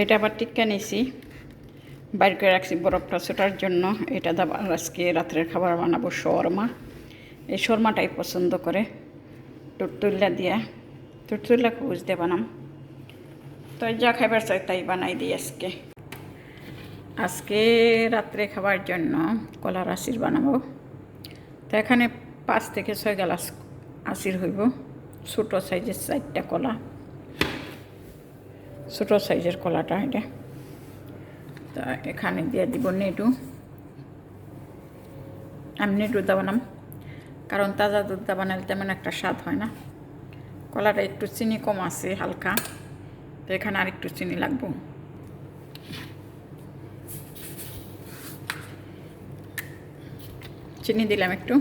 এটা আবার টিক্কা নিছি। বাইর করে রাখছি বরফটা ছোটার জন্য। এটা দাবার আজকে রাত্রের খাবার বানাবো শর্মা। এই শর্মাটাই পছন্দ করে। টুটতুল্লা দিয়া। টুটতুল্লা খুঁজ দিয়ে বানাম তো যা খাবার চাই তাই বানাই দিই আজকে। আজকে রাত্রে খাবার জন্য কলার আসির বানাবো। তো এখানে পাঁচ থেকে ছয় গ্লাস আসির হইব। ছোটো সাইজের চারটা কলা। ছোটো সাইজের কলাটা এটা। তা এখানে দিয়ে দিব নেটু। আমি দা বানাম, কারণ তাজা দুধ বানালে তেমন একটা স্বাদ হয় না। কলাটা একটু চিনি কম আছে, হালকা। তো এখানে আর একটু চিনি লাগবো। চিনি দিলাম একটু,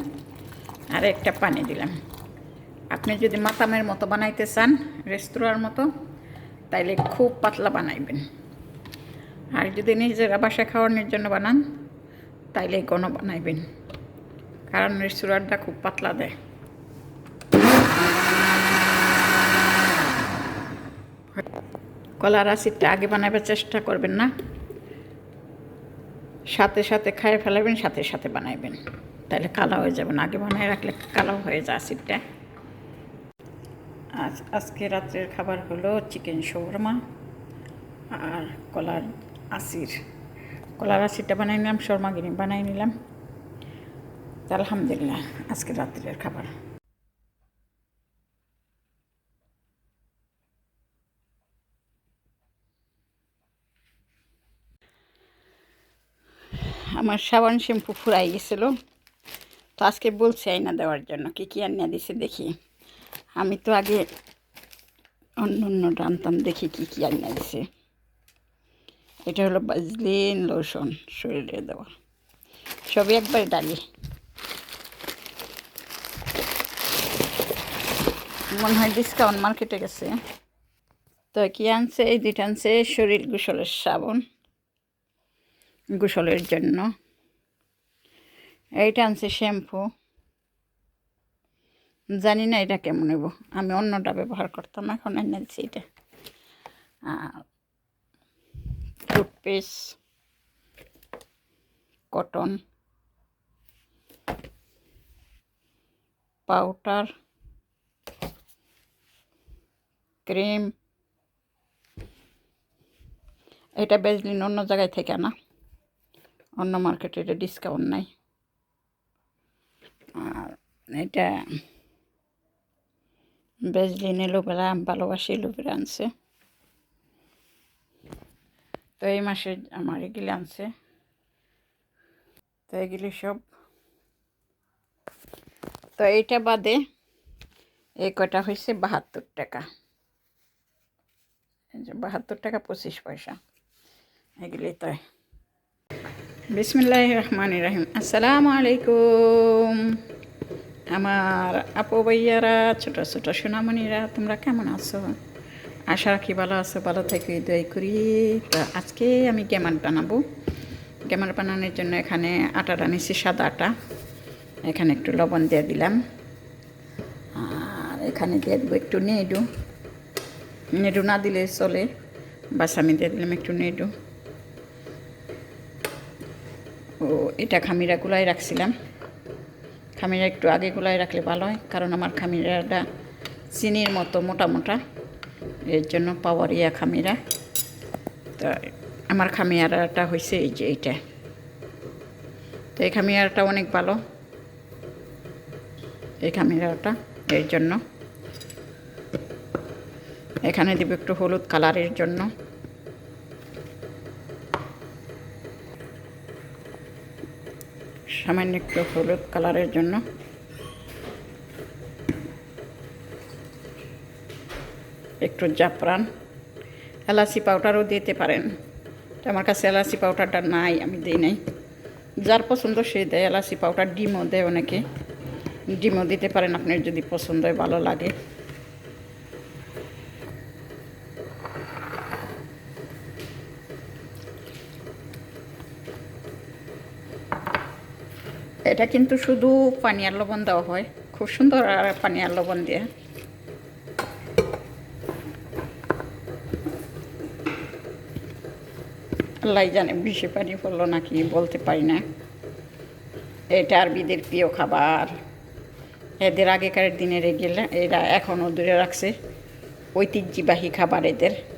আর একটা পানি দিলাম। আপনি যদি মাতামের মতো বানাইতে চান, রেস্তোরাঁর মতো তাইলে খুব পাতলা বানাইবেন। আর যদি নিজেরা বাসায় খাওয়ানোর জন্য বানান, তাইলে ঘন বানাইবেন। কারণ রেস্তোরাঁটা খুব পাতলা দেয়। কলার আসিডটা আগে বানাবার চেষ্টা করবেন না। সাথে সাথে খায় ফেলাবেন, সাথে সাথে বানাইবেন। তাহলে কালো হয়ে যাবে না। আগে বানায় রাখলে কালো হয়ে যায় আসিডটা আজ আজকে রাত্রের খাবার হলো চিকেন শোরমা আর কলার আসির কলার আসিরটা বানাই নিলাম শর্মাগিরি বানাই নিলাম। আলহামদুলিল্লাহ, আজকে রাত্রের খাবার। আমার সাবান শ্যাম্পু ফুরাই গেছিল, তো আজকে বলছি আইনা দেওয়ার জন্য, কী কী আনিয়া দিছে দেখি। আমি তো আগে অন্য অন্য রান্তাম, দেখি কী কী আনিয়া দিছে। এটা হলো বাজলিন লোশন শরীরে দেওয়া। সবই একবার ডালি মনে হয় ডিসকাউন্ট মার্কেটে গেছে। তো কি আনছে? এই দুইটা আনছে, শরীর গোসলের সাবন। গোসলের জন্য। এইটা আনছে শ্যাম্পু। জানি না এটা কেমন নেব আমি অন্যটা ব্যবহার করতাম, এখন এনেছি এটা। Toothpaste, cotton, powder, cream. এটা বেজলিন অন্য জায়গায় থেকে না, অন্য মার্কেটে এটা ডিসকাউন্ট নাই। আর এটা বেজলিন আমি ভালোবাসি এলোভেরা আনছে। তো এই মাসে আমার এগুলি আনছে। তো এগুলি সব। তো এইটা বাদে এই কটা হয়েছে বাহাত্তর টাকা। বাহাত্তর টাকা পঁচিশ পয়সা। এগুলি তাই বিসমিল্লাহ রহমান রাহিম। আসসালামু আলাইকুম। আমার আপু ভাইয়ারা, ছোটো ছোটো সোনামণিরা, তোমরা কেমন আছো? আশা রাখি ভালো আছো, ভালো থেকে, দয় করি। তো আজকে আমি গেমার বানাবো। গেমার বানানোর জন্য এখানে আটাটা নিচ্ছি সাদা আটা। এখানে একটু লবণ দিয়ে দিলাম। আর এখানে দিয়ে দেবো একটু নেডু। নেডু না দিলে চলে। বাস আমি দিয়ে দিলাম একটু নেডু। ও এটা খামিরা গুলাই রাখছিলাম। খামিরা একটু আগে গোলায় রাখলে ভালো হয়, কারণ আমার খামিরাটা চিনির মতো মোটা মোটা। এর জন্য পাওয়ার ইয়া খামিরা। তা আমার খামিয়ারাটা হয়েছে এই যে এইটা। তো এই খামিয়ারটা অনেক ভালো। এই খামিরাটা, এর জন্য। এখানে দিব একটু হলুদ কালারের জন্য। সামান্য একটু হলুদ কালারের জন্য। একটু জাফরান। এলাচি পাউডারও দিতে পারেন। আমার কাছে এলাচি পাউডারটা নাই, আমি দিই নাই। যার পছন্দ সে দেয়, এলাচি পাউডার ডিমও দেয় অনেকে। ডিমও দিতে পারেন, আপনার যদি পছন্দ হয়, ভালো লাগে। এটা কিন্তু শুধু পানি আর লবণ দেওয়া হয়। খুব সুন্দর আর পানি আর লবণ দিয়ে। আল্লাহ জানে বেশি পানি পড়ল নাকি, বলতে পারি না। এটা আরবিদের প্রিয় খাবার। এদের আগেকার দিনের এগুলো, এরা এখনও দূরে রাখছে। ঐতিহ্যবাহী খাবার এদের।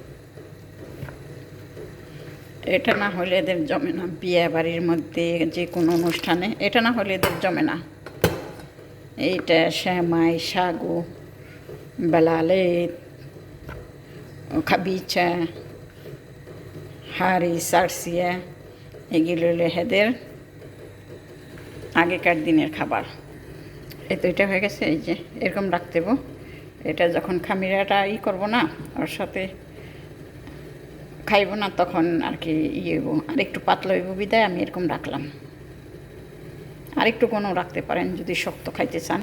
এটা না হলে এদের জমে না। বিয়ে বাড়ির মধ্যে যে কোনো অনুষ্ঠানে এটা না হলে এদের জমে না। এইটা শ্যামাই, সাগু বেলালে খাবিচা হাড়ি সারসিয়া, এগুলো হলো এদের আগেকার দিনের খাবার। এই তো এটা হয়ে গেছে, এই যে এরকম রাখতে দেবো এটা যখন খামিরাটা ই করব না, ওর সাথে খাইব না, তখন আর কি ইয়ে হইব। আর একটু পাতলা হইব বিদায়, আমি এরকম রাখলাম। আর একটু কোনো রাখতে পারেন, যদি শক্ত খাইতে চান।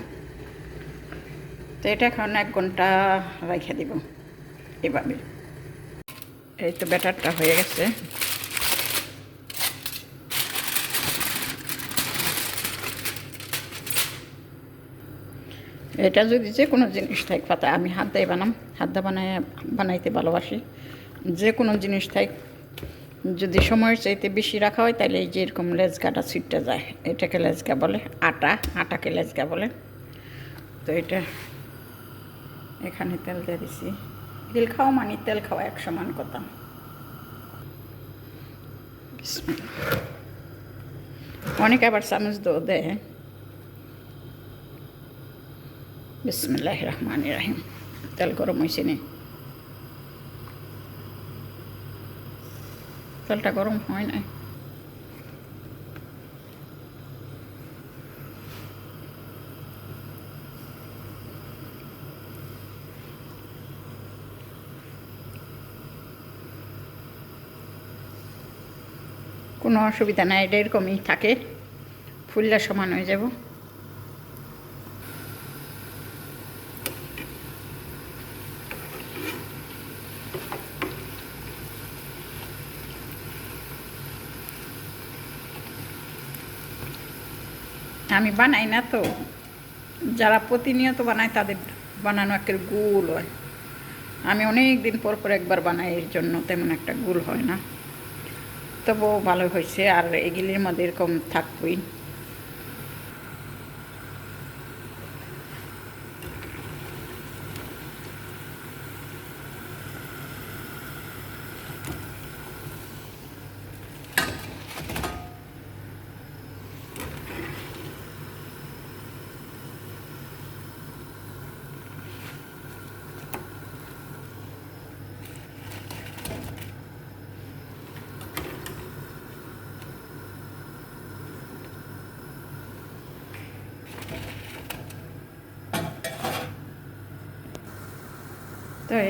তো এটা এখন এক ঘণ্টা রেখে দিব, এভাবে। এই তো ব্যাটারটা হয়ে গেছে। এটা যদি যে কোনো জিনিস থাক, পাতা, আমি হাত দিয়ে বানাম। হাত দিয়ে বানাই বানাইতে ভালোবাসি। যে কোনো জিনিস থাক যদি সময়ের চাইতে বেশি রাখা হয় তাহলে এই যে এরকম লেজকাটা ছিটটা যায়। এটাকে লেজকা বলে, আটা, আটাকে লেজকা বলে। তো এটা এখানে তেল দিয়ে দিছি। তেল খাওয়া মানে তেল খাওয়া এক সমান কথা। অনেকে আবার চামচ দো দেয়। বিসমিল্লাহ রহমান রাহিম। তেল গরম হয়েছে নি। তেলটা গরম হয় নাই। কোনো অসুবিধা নাই এটা এরকমই থাকে। ফুলটা সমান হয়ে যাব। আমি বানাই না তো। যারা প্রতিনিয়ত বানায় তাদের বানানো একটা গুল হয়। আমি অনেক দিন পর পর একবার বানাই, এর জন্য তেমন একটা গুল হয় না। তবুও ভালো হয়েছে, আর এগুলির মধ্যে এরকম থাকবই।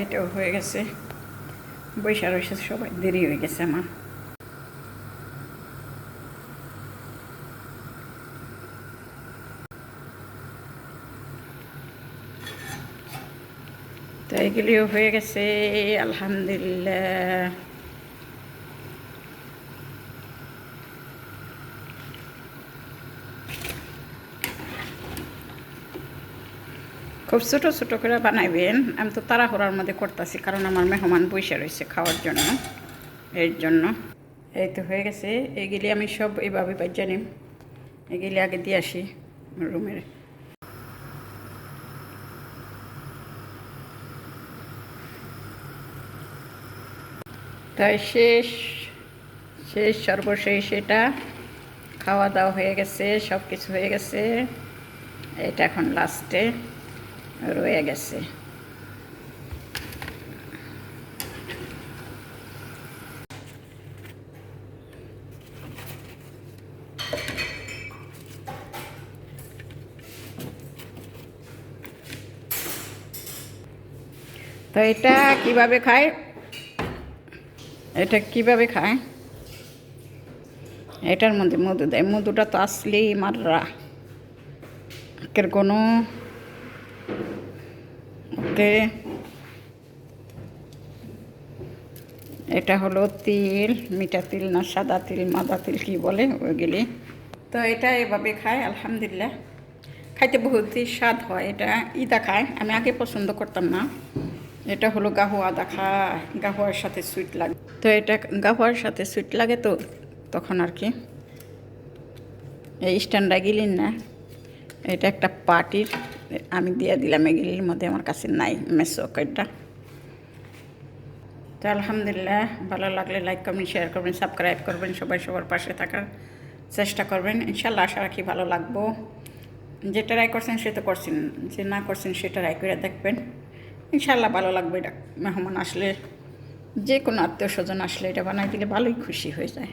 এটাও হয়ে গেছে। বৈশা রয়েছে সবাই দেরি হয়ে গেছে আমার। তো হয়ে গেছে আলহামদুলিল্লাহ। খুব ছোটো ছোটো করে বানাইবেন। আমি তো তাড়াহুড়ার মধ্যে করতেছি, কারণ আমার মেহমান বসে রয়েছে খাওয়ার জন্য, এর জন্য। এই তো হয়ে গেছে। এগুলি আমি সব এইভাবে বাজ্যা নিম। এগুলি আগে দিয়ে আসি রুমের। তাই শেষ শেষ সর্বশেষ এটা। খাওয়া দাওয়া হয়ে গেছে সব কিছু হয়ে গেছে। এটা এখন লাস্টে। রয়ে গেছে তো এটা কীভাবে খায়? এটা কীভাবে খায়? এটার মধ্যে মধু দেয়। মধুটা তো আসলেই মাররা। কোনো ওকে এটা হলো তিল, মিঠা তিল না সাদা তিল, মাদা তিল কি বলে ওইগুলি। তো এটা এভাবে খায়, আলহামদুলিল্লাহ। খাইতে বহুতই স্বাদ হয়, এটা ইদা খায়। আমি আগে পছন্দ করতাম না। এটা হলো গাহুয়া দেখা গাহুয়ার সাথে সুইট লাগে। তো এটা গাহুয়ার সাথে সুইট লাগে তো, তখন আর কি। এই স্ট্যান্ডটা গিলিন না, এটা একটা পার্টির আমি দিয়ে দিলাম, এগুলির মধ্যে আমার কাছে নাই মেসোকেটটা তো আলহামদুলিল্লাহ, ভালো লাগলে লাইক করবেন শেয়ার করবেন সাবস্ক্রাইব করবেন, সবাই সবার পাশে থাকার চেষ্টা করবেন। ইনশাল্লাহ আশা রাখি ভালো লাগবো। যে ট্রাই করছেন সেটা করছেন, যে না করছেন সেটা ট্রাই করে দেখবেন। ইনশাল্লাহ ভালো লাগবে এটা, মেহমান আসলে, যে কোনো আত্মীয় স্বজন আসলে এটা বানাই দিলে ভালোই খুশি হয়ে যায়।